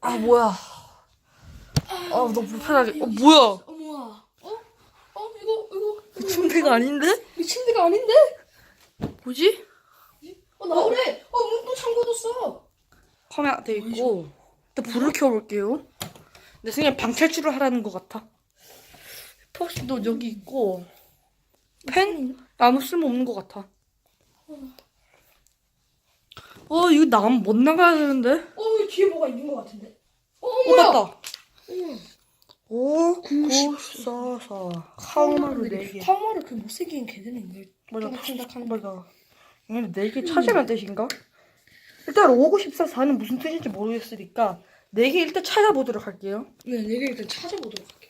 아 뭐야? 아 너무 불편하게. 어 뭐야? 어머나. 어? 어 이거 이거 침대가 아닌데? 이 침대가 아닌데? 뭐지? 어 나오래. 어 문도 잠궈뒀어. 카메라 돼 있고. 일단 불을 켜볼게요. 내 생각에 방탈출을 하라는 것 같아. 포스도 여기 있고 펜 아무 쓸모 없는 것 같아. 어 이거 나못 나가야 되는데? 어 여기 뒤에 뭐가 있는 것 같은데. 어어 뭐야? 맞다. 응. 5, 9, 4, 4. 카우마루 4개. 카우마루 그 못생긴 개들인데. 맞아. 칸닥칸닥하는 맞아. 이게 4개 찾으란 뜻인가? 일단 5, 9, 14, 4는 무슨 뜻인지 모르겠으니까 4개 일단 찾아보도록 할게요. 네, 내가 일단 찾아보도록 할게.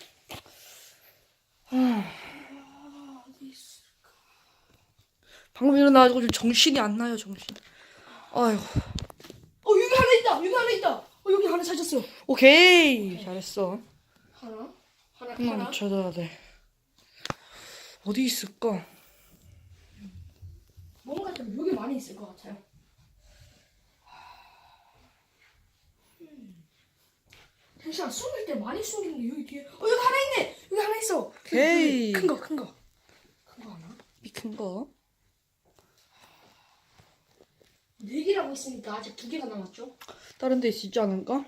방금 일어나가지고 좀 정신이 안 나요, 정신. 아휴. 어 여기 하나 있다. 여기 하나 있다. 어 여기 하나 찾았어. 오케이. 잘했어. 하나. 하나 하나 하나. 찾아야 돼. 어디 있을까? 뭔가 좀 여기 많이 있을 것 같아요. 음. 잠시만 숨을 때 많이 숨기는 게 여기 뒤에. 어 여기 하나 있네. 여기 하나 있어. 오케이. 큰 거, 큰 거. 큰 거 하나. 이 큰 거. 네 개라고 했으니까 아직 두 개가 남았죠? 다른 데 있지 않을까?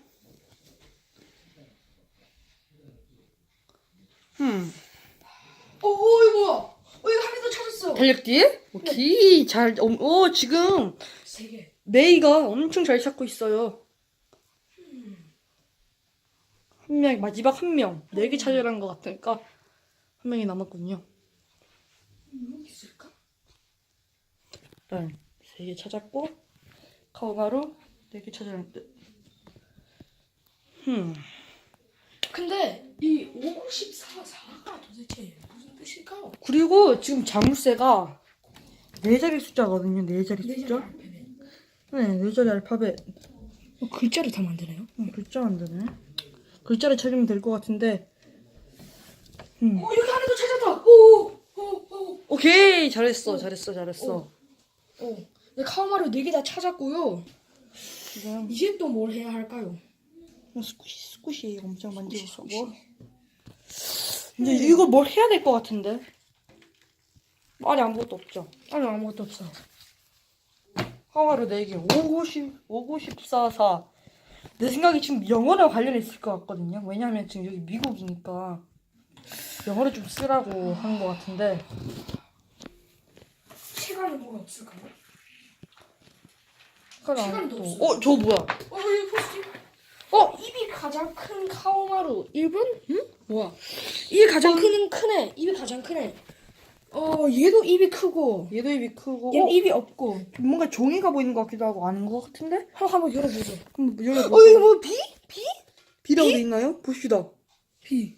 음. 어, 어 이거 뭐야? 어 이거 하나 더 찾았어. 달력뒤? 오케이. 잘, 어, 어, 지금 세 개. 메이가 엄청 잘 찾고 있어요. 한 명, 마지막 한 명. 네 개 찾으라는 것 같으니까 한 명이 남았군요. 음, 여기 있을까? 일단 세 개 찾았고 카오마루 네개 찾으라는 뜻. 흠. 근데 이 54, 4가 도대체 무슨 뜻일까요? 그리고 지금 자물쇠가 네 자리 숫자거든요. 네 자리 네 숫자. 네, 네 자리 알파벳. 어, 글자를 다 만드나요? 음, 글자 안 되네. 글자를 찾으면 될 것 같은데. 음. 어 여기 하나 더 찾았다. 오, 오, 오, 오케이 잘했어 잘했어 잘했어. 오. 네, 카우마루 네개다 찾았고요. 지금 이제 또뭘 해야 할까요? 스쿠시 스쿠시 엄청 만지고 있고. 이제 이거 뭘 해야 될 것 같은데. 말이 아무것도 없죠. 아니 아무것도 없어. 하와르 4개 5, 90, 5, 94, 4. 내 생각에 지금 영어랑 관련이 있을 것 같거든요. 왜냐면 지금 여기 미국이니까 영어를 좀 쓰라고 하는 것 같은데. 시간이 뭐가 없을까요? 시간도 또- 없어요. 어, 저 뭐야? 어 여기 포스팅. 어, 입이 가장 큰 카오마루 1번? 응? 뭐야? 입이 가장 큰 크네. 입이 가장 크네. 어 얘도 입이 크고 얘도 입이 크고. 얘는 어, 입이 없고. 뭔가 종이가 보이는 것 같기도 하고 아닌 것 같은데? 한번 한번 열어보죠. 그럼 열어봐. 어 이거 뭐 비? 비? 비라고 돼 있나요? 봅시다. 비.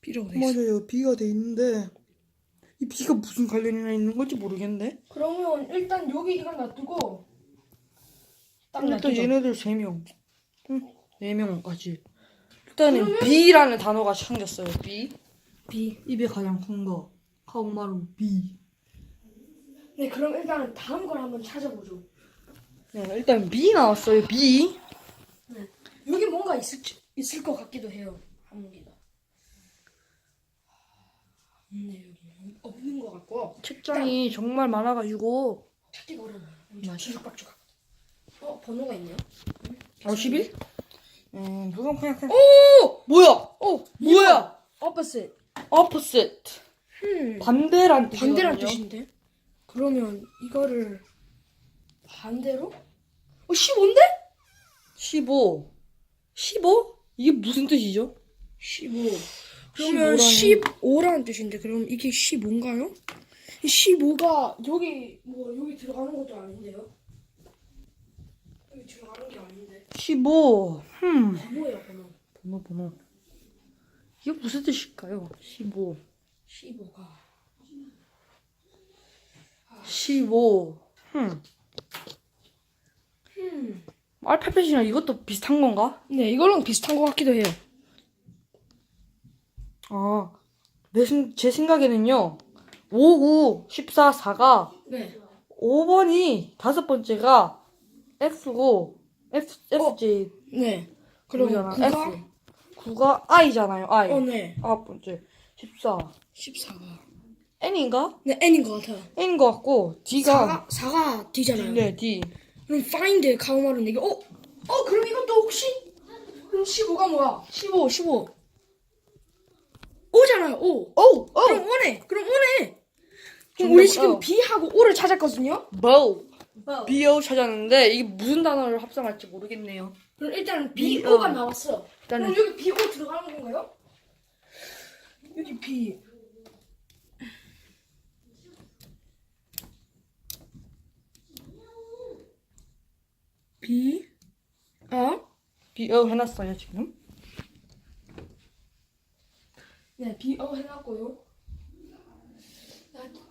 비라고 돼 있어. 맞아요. 비가 돼 있는데 이 비가 무슨 관련이나 있는 건지 모르겠네. 그러면 일단 여기 이걸 놔두고 딱 일단 놔두죠. 얘네들 세 명, 응, 네 명까지. 일단은 비라는 단어가 생겼어요. 비. 비. 입이 가장 큰 거. 카오마루 비. 네 그럼 일단 다음 걸 한번 찾아보죠. 네, 일단 비 나왔어요. 비. 네. 여기 뭔가 있을 있을 것 같기도 해요. 한 개가. 없네 여기 없는 것 같고 책장이 정말 많아가지고. 찾기가 어려워요. 맞아. 주죽박죽. 어 번호가 있네요. 어, 11? 음, 누가 그냥 그냥. 오! 뭐야? 어 뭐야? opposite. opposite. 음. 반대란 뜻이거든요. 반대란 뜻인데? 그러면 이거를 반대로? 어 15인데? 15. 15? 이게 무슨 뜻이죠? 15. 그러면 15라는 15라는 뜻인데 그럼 이게 15인가요? 15가 여기 뭐 여기 들어가는 것도 아닌데요? 여기 들어가는 게 아닌데 15. 흠. 번호예요 번호. 번호, 번호. 이게 무슨 뜻일까요? 15. 15가 15. 흠. 음. 알파벳이랑 이것도 비슷한 건가? 네 이거랑 비슷한 것 같기도 해요. 아, 내, 생- 제 생각에는요. 5, 9, 14, 4가 네. 5번이 다섯 번째가 F고 F FJ 네. 그리고 그거잖아. 9가 F. 9가 I잖아요. I. 어, 네. 아홉 번째. 14. 14가. N인가? 네, N인 것 같아요. N인 것 같고 D가 4가 4가 D잖아요. 네 D. 그럼 find 가오마는 이게 어? 어, 그럼 이것도 혹시 그럼 15가 뭐야? 15, 15. 5잖아요. 5. 오! 그럼 오! 5네. 그럼 5네. 그럼 정답, 우리 지금 어. B하고 O를 찾았거든요. bow. BO 찾았는데 이게 무슨 단어를 합성할지 모르겠네요. 그럼 일단 B, B, O가 어. 나왔어. 일단은 그럼 여기 B, O 들어가는 건가요? 여기 B. B, 어? BO 해놨어요 지금. 네, O 해놨고요.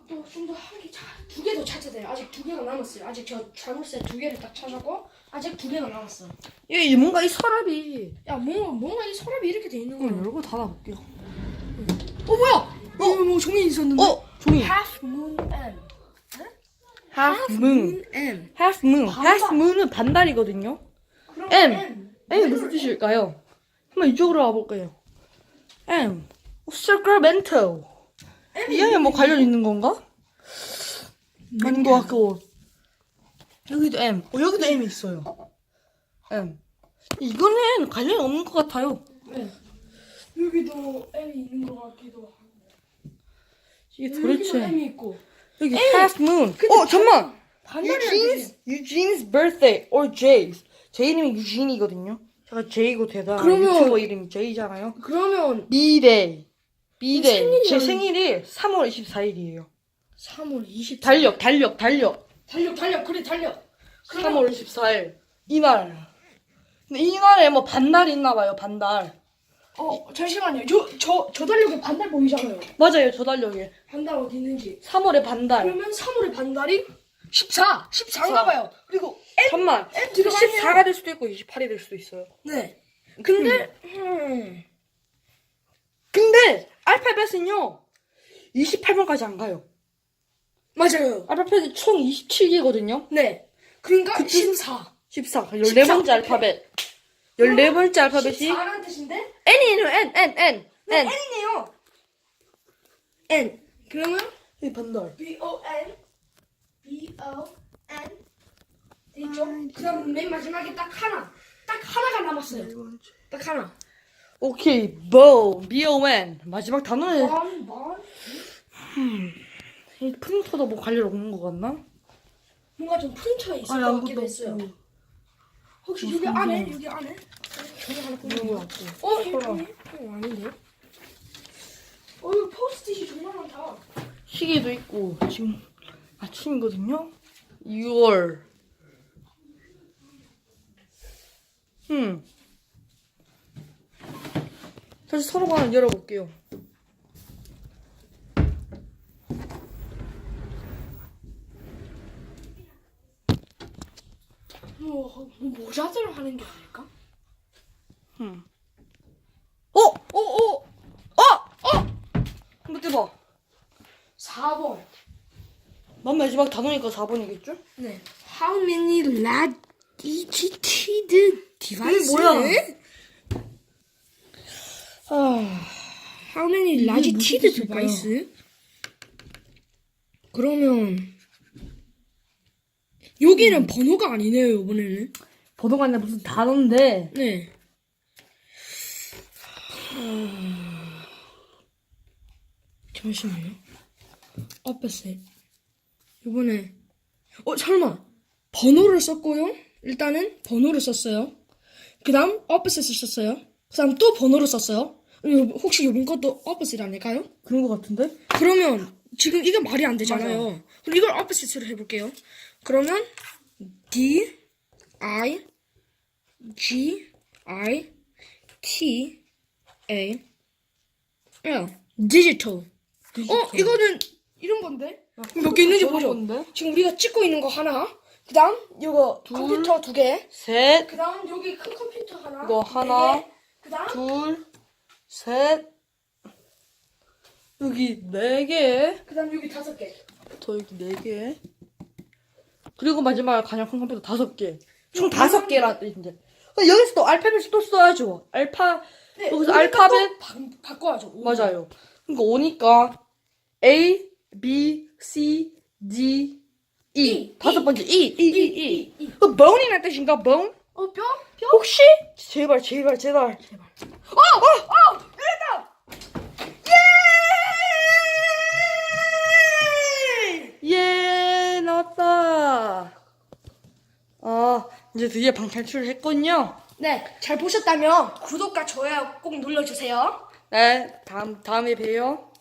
또 좀 더 한 개, 두 개 더 찾아야 돼요. 아직 두 개가 남았어요. 아직 저 자물쇠 두 개를 딱 찾았고, 아직 두 개가 남았어. 이 뭔가 이 서랍이 야, 뭔가, 뭔가 이 서랍이 이렇게 돼 있는 한번 거야. 열고 닫아볼게요. 어, 뭐야? 어, 뭐 종이 있었는데? 어 종이. Half Moon M. Half moon. M. Half moon. Half moon은 반달이거든요. 그럼 M. M. M 무슨 뜻일까요? 한번 이쪽으로 와볼까요? M. Sacramento. 이게 뭐 관련 있는 건가? 아닌 것 같고. 여기도 M. 어, 여기도 M이 있어요. M. 이거는 관련이 없는 것 같아요. 네. 여기도 M이 있는 것 같기도 하고. 이게 여기도 도대체 M이 있고. 여기 half moon. 어 잠만. Eugene's Eugene's birthday or Jay's. 제 이름이 유진이거든요. 제가 J이고 대다. 그러면- 유튜버 이름이 J잖아요. 그러면 B-day. B-day. 생일이라는- 제 생일이 3월 24일이에요. 3월 20. 달력, 달력, 달력. 달력, 달력, 그래, 달력. 그러면 3월 24일. 이날. 근데 이날에 뭐 반달 있나 봐요, 반달. 어, 잠시만요. 저, 저, 저 달력에 반달 보이잖아요. 맞아요, 저 달력에. 반달 어디 있는지. 3월에 반달. 그러면 3월에 반달이 14. 14인가 봐요. 그리고 M. 잠만. M 들어가 있네요. 14가 될 수도 있고 28이 될 수도 있어요. 네. 근데, 음. 근데 알파벳은요. 28번까지 안 가요. 맞아요. 알파벳이 총 27개거든요. 네. 그러니까 그때- 14. 14. 14번째 알파벳. 14번째 알파벳이 14라는 뜻인데? N이에요, N, N, N, 네, N. N이네요. N. 그러면 이 반달. B O N B O N 됐죠? 그다음 맨 마지막에 딱 하나. 딱 하나가 남았어요. 딱 하나. 오케이, bow, B-O-N. 마지막 단어는 번, 번. 이 프린터도 뭐 관련 없는 것 같나? 뭔가 좀 프린터에 있을 아니, 것 아무것도 같기도 했어요. 없고. 혹시 여기 안에 여기 안에 저기 하나 이런 거 같고. 어 여기 어 아닌데? 어 이거 포스트잇이 정말 많다. 시계도 있고 지금 아침이거든요. 6월. 음. 다시 서로 하나 열어볼게요. 뭐, 뭐 모자들 하는 게 아닐까? 음. 어, 어, 어, 어, 어. 한번 떼봐. 4번. 맨 마지막 단어니까 4번이겠죠? 네. How many latitude devices? 이게 뭐야? 아, How many latitude 뜻일까요? device? 그러면 여기는 번호가 아니네요 이번에는. 번호가 아니라 무슨 단어인데 네. 잠시만요. opposite. 이번에 어 설마 번호를 썼고요. 일단은 번호를 썼어요. 그다음 opposite을 썼어요. 그 다음 또 번호를 썼어요. 요- 혹시 이번 것도 opposite 아닐까요? 그런 것 같은데? 그러면 지금 이게 말이 안 되잖아요. 그럼 이걸 opposite로 해볼게요. 그러면 D I G I T A L digital. 어 이거는 이런 건데 몇 개 있는지 보죠. 건데? 지금 우리가 찍고 있는 거 하나. 그다음 이거 컴퓨터 두 개. 셋, 그다음 여기 큰 컴퓨터 하나. 이거 네 하나, 개. 그다음 둘, 셋. 여기 네 개. 그다음 여기 다섯 개. 더 여기 네 개. 그리고 마지막에 가장 큰 컴퓨터 다섯 개. 총 다섯 개라 이제. 여기서 또 알파벳을 또 써야죠. 알파 여기서 알파벳 바, 바꿔야죠. 오. 맞아요. 그러니까 오니까 A, B, C, D, E. E, 다섯 번째 E, E, E, E, E. E, E. 그 bone이란 뜻인가? bone? 어, 뼈? 뼈? 혹시? 제발, 제발, 제발. 제발. 어, 어, 어, 예! 예, 나왔다. 아, 이제 드디어 방 탈출을 했군요. 네, 잘 보셨다면 구독과 좋아요 꼭 눌러주세요. 네, 다음, 다음에 봬요.